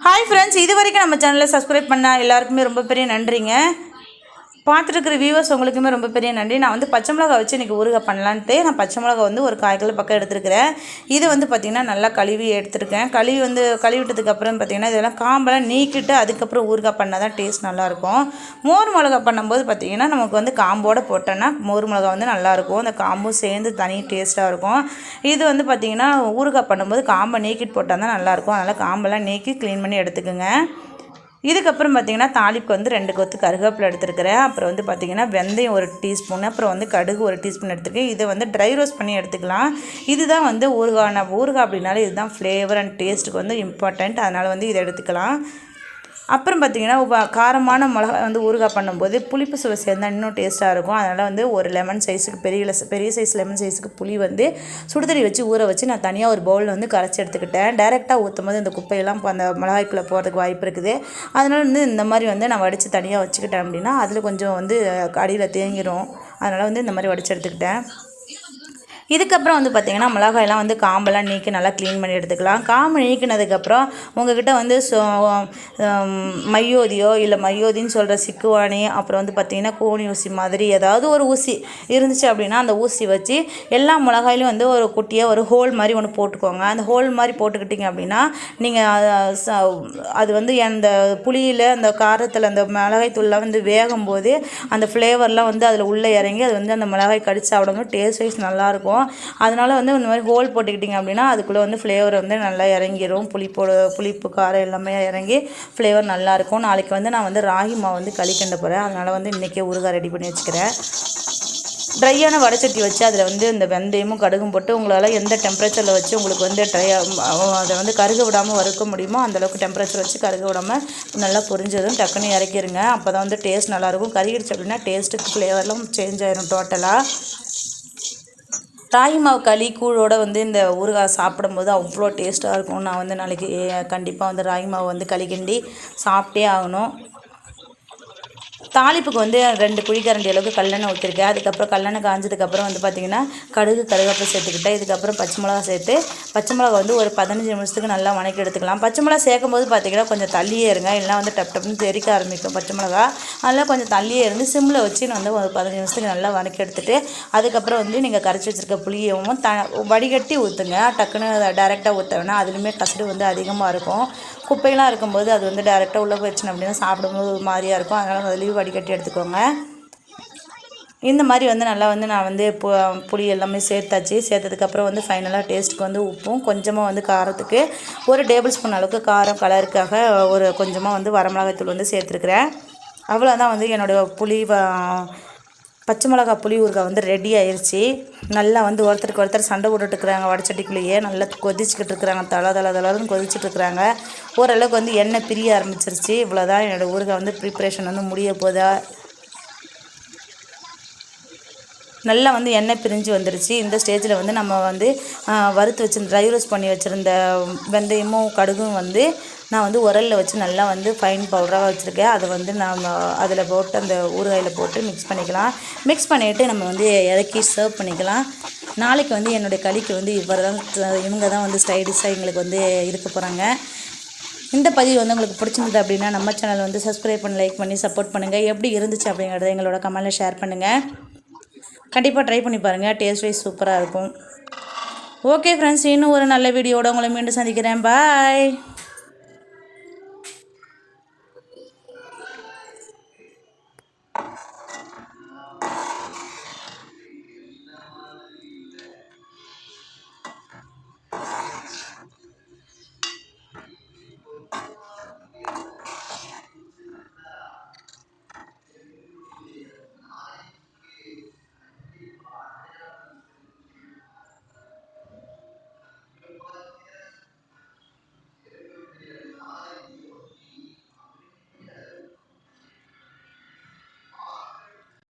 Hi friends இது வரைக்கும் நம்ம சேனலை சப்ஸ்கிரைப் பண்ண எல்லாருக்குமே ரொம்ப பெரிய நன்றிங்க. பார்த்துருக்குற வியூவர்ஸ் உங்களுக்குமே ரொம்ப பெரிய நன்றி. நான் வந்து பச்சை மிளகா வச்சு இன்றைக்கி ஊறுகாய் பண்ணலான்ட்டு நான் பச்சை மிளகா வந்து ஒரு கால் பக்கம் எடுத்துருக்கிறேன். இது வந்து பார்த்திங்கன்னா நல்லா கழுவி எடுத்துருக்கேன். கழுவி வந்து கழுவிட்டதுக்கப்புறம் பார்த்திங்கன்னா இதெல்லாம் காம்பெல்லாம் நீக்கிட்டு அதுக்கப்புறம் ஊறுகாய் பண்ணால் தான் டேஸ்ட் நல்லாயிருக்கும். மோர் மிளகா பண்ணும்போது பார்த்திங்கன்னா நமக்கு வந்து காம்போடு போட்டோன்னா மோர் மிளகா வந்து நல்லாயிருக்கும். அந்த காம்பும் சேர்ந்து தனி டேஸ்ட்டாக இருக்கும். இது வந்து பார்த்திங்கன்னா ஊறுகாய் பண்ணும்போது காம்பை நீக்கிட்டு போட்டால் தான் நல்லாயிருக்கும். அதனால் காம்பெல்லாம் நீக்கி க்ளீன் பண்ணி எடுத்துக்கோங்க. இதுக்கப்புறம் பார்த்திங்கன்னா தாளிப்புக்கு வந்து ரெண்டு கொத்து கருவேப்பிலை எடுத்துருக்கிறேன். அப்புறம் வந்து பார்த்திங்கன்னா வெந்தயம் ஒரு டீஸ்பூன் அப்புறம் வந்து கடுகு ஒரு டீஸ்பூன் எடுத்துருக்கேன். இதை வந்து ட்ரை ரோஸ்ட் பண்ணி எடுத்துக்கலாம். இதுதான் வந்து ஊறுகாய் ஊறுகாய் அப்படின்னாலே இதுதான் ஃப்ளேவர் அண்ட் டேஸ்ட்டுக்கு வந்து இம்பார்ட்டண்ட் அதனால் வந்து இதை எடுத்துக்கலாம். அப்புறம் பார்த்திங்கன்னா காரமான மிளகா வந்து ஊறுகாய் பண்ணும்போது புளிப்பு சுவை சேர்ந்தால் இன்னும் டேஸ்ட்டாக இருக்கும். அதனால் வந்து ஒரு லெமன் சைஸுக்கு பெரிய லெஸ் பெரிய சைஸ் லெமன் சைஸுக்கு புளி வந்து சுடுதண்ணி வச்சு ஊற வச்சு நான் தனியாக ஒரு பவுலில் வந்து கரைச்சி எடுத்துக்கிட்டேன். டேரெக்டாக ஊற்றும் போது இந்த குப்பையெல்லாம் அந்த மிளகாய்க்குள்ளே போகிறதுக்கு வாய்ப்பு இருக்குது. அதனால் வந்து இந்த மாதிரி வந்து நான் வடித்து தனியாக வச்சுக்கிட்டேன் அப்படின்னா அதில் கொஞ்சம் வந்து அடியில் தேங்கிடும் அதனால் வந்து இந்த மாதிரி வடித்து எடுத்துக்கிட்டேன். இதுக்கப்புறம் வந்து பார்த்திங்கன்னா மிளகாயெல்லாம் வந்து காம்பெல்லாம் நீக்கி நல்லா க்ளீன் பண்ணி எடுத்துக்கலாம். காம்பு நீக்கினதுக்கப்புறம் உங்ககிட்ட வந்து மையோதியோ இல்லை மையோதின்னு சொல்கிற சிக்குவாணி அப்புறம் வந்து பார்த்திங்கன்னா கோணி ஊசி மாதிரி ஏதாவது ஒரு ஊசி இருந்துச்சு அப்படின்னா அந்த ஊசி வச்சு எல்லா மிளகாயிலையும் வந்து ஒரு குட்டியாக ஒரு ஹோல் மாதிரி ஒன்று போட்டுக்கோங்க. அந்த ஹோல் மாதிரி போட்டுக்கிட்டிங்க அப்படின்னா நீங்கள் அது வந்து அந்த புளியில் அந்த காரத்தில் அந்த மிளகாய் தூள்லாம் வந்து வேகும்போது அந்த ஃப்ளேவர்லாம் வந்து அதில் உள்ளே இறங்கி அது வந்து அந்த மிளகாய் கடிச்சு சாப்பிடும்போது டேஸ்ட் வைஸ் நல்லாயிருக்கும் அதனால் வந்து இந்த மாதிரி ஹோல் போட்டுக்கிட்டிங்க அப்படின்னா அதுக்குள்ளே வந்து ஃப்ளேவர் வந்து நல்லா இறங்கிடும் புளிப்போட புளிப்பு காரம் எல்லாமே இறங்கி ஃப்ளேவர் நல்லாயிருக்கும் நாளைக்கு வந்து நான் வந்து ராகி மாவு வந்து களி கிண்ட போகிறேன் அதனால் வந்து இன்றைக்கே ஊறுகாய் ரெடி பண்ணி வச்சுக்கிறேன். ட்ரையான வடைச்சட்டி வச்சு அதில் வந்து இந்த வெந்தயமும் கடுகும் போட்டு உங்களால் எந்த டெம்பரேச்சரில் வச்சு உங்களுக்கு வந்து ட்ரை அதை வந்து கருக விடாமல் வறுக்க முடியுமோ அந்தளவுக்கு டெம்பரேச்சர் வச்சு கருக விடாமல் நல்லா பொரிஞ்சதும் டக்குன்னு இறக்கிருங்க. அப்போ தான் வந்து டேஸ்ட் நல்லாயிருக்கும் கருகிடுச்சு அப்படின்னா டேஸ்ட்டுக்கு ஃப்ளேவர்லாம் சேஞ்ச் ஆயிரும் டோட்டலாக ராகி மாவு களி கூழோட வந்து இந்த ஊறுகாய் சாப்பிடும்போது அவ்வளோ டேஸ்ட்டாக இருக்கும் நான் வந்து நாளைக்கு கண்டிப்பாக வந்து ராகி மாவு வந்து களி கிண்டி சாப்பிட்டே ஆகணும். தாளிப்புக்கு வந்து ரெண்டு குழிக்கரண்டி அளவுக்கு கல்லெண்ணெய் ஊற்றிருக்கேன் அதுக்கப்புறம் கல்லெண்ணெய் காஞ்சதுக்கப்புறம் வந்து பார்த்திங்கன்னா கடுகு கருவேப்பிலை சேர்த்துக்கிட்டேன். இதுக்கப்புறம் பச்சை மிளகா சேர்த்து பச்சை மிளகா வந்து ஒரு பதினஞ்சு நிமிஷத்துக்கு நல்லா வணக்கி எடுத்துக்கலாம். பச்சை மிளகா சேர்க்கும் போது பார்த்திங்கன்னா கொஞ்சம் தள்ளியே இருங்க. இல்லைனா வந்து டப் டப்னு தெரிக்க ஆரம்பிக்கும் பச்சை மிளகா. அதனால் கொஞ்சம் தள்ளியே இருந்து சிம்மில் வச்சு நான் வந்து ஒரு பதினஞ்சு நிமிஷத்துக்கு நல்லா வணக்கி எடுத்துகிட்டு அதுக்கப்புறம் வந்து நீங்கள் கரைச்சி வச்சுருக்க புளியவும் த வடிகட்டி ஊற்றுங்க டக்குன்னு டேரெக்டாக ஊற்ற அதுலேயுமே கசடு வந்து அதிகமாக இருக்கும். குப்பையெல்லாம் இருக்கும்போது அது வந்து டேரெக்டாக உள்ளே போயிடுச்சு அப்படின்னா சாப்பிடும்போது ஒரு மாதிரியாக இருக்கும். அதனால் அதுலேயும் வடிகட்டி எடுத்துக்கோங்க. இந்த மாதிரி வந்து நல்லா வந்து நான் வந்து பு புளி எல்லாமே சேர்த்தாச்சு. சேர்த்ததுக்கப்புறம் வந்து ஃபைனலாக டேஸ்ட்டுக்கு வந்து உப்பும் கொஞ்சமாக வந்து காரத்துக்கு ஒரு டேபிள் ஸ்பூன் அளவுக்கு காரம் கலருக்காக ஒரு கொஞ்சமாக வந்து வரமிளகாய்த்தூள் வந்து சேர்த்துருக்குறேன். அவ்வளோதான் வந்து என்னோடய புளி பச்சை மிளகா புளி ஊறுகாய் வந்து ரெடி ஆயிடுச்சு நல்லா வந்து ஒருத்தருக்கு ஒருத்தர் சண்டை போட்டுட்ருக்குறாங்க வடச்சட்டிக்குள்ளேயே நல்லா கொதிச்சுக்கிட்டு இருக்கிறாங்க தலை தலை தலைன்னு கொதிச்சுட்ருக்குறாங்க ஓரளவுக்கு வந்து எண்ணெய் பிரிய ஆரம்பிச்சிருச்சு. இவ்வளோதான் என்னோடய ஊறுகாய் வந்து ப்ரிப்ரேஷன் வந்து முடிய போதா. நல்லா வந்து எண்ணெய் பிரிஞ்சு வந்துருச்சு. இந்த ஸ்டேஜில் வந்து நம்ம வந்து வறுத்து வச்சு ட்ரை ரோஸ் பண்ணி வச்சுருந்த வெந்தயமும் கடுகும் வந்து நான் வந்து உரலில் வச்சு நல்லா வந்து ஃபைன் பவுடராக வச்சுருக்கேன். அதை வந்து நம்ம அதில் போட்டு அந்த ஊறுகாயில் போட்டு மிக்ஸ் பண்ணிக்கலாம். மிக்ஸ் பண்ணிவிட்டு நம்ம வந்து இறக்கி சர்வ் பண்ணிக்கலாம். நாளைக்கு வந்து என்னுடைய களிக்கு வந்து இவர் தான் இவங்க தான் வந்து ஸ்டைடிஷாக எங்களுக்கு வந்து இருக்க போகிறாங்க இந்த பதிவு வந்து உங்களுக்கு பிடிச்சிருந்தது அப்படின்னா நம்ம சேனல் வந்து சப்ஸ்கிரைப் பண்ணி லைக் பண்ணி சப்போர்ட் பண்ணுங்கள் எப்படி இருந்துச்சு அப்படிங்கிறத எங்களோட கமெண்டில் ஷேர் பண்ணுங்கள் கண்டிப்பாக ட்ரை பண்ணி பாருங்கள் டேஸ்ட் வைஸ் சூப்பராக இருக்கும். ஓகே ஃப்ரெண்ட்ஸ் இன்னும் ஒரு நல்ல வீடியோட உங்களை மீண்டும் சந்திக்கிறேன். பாய்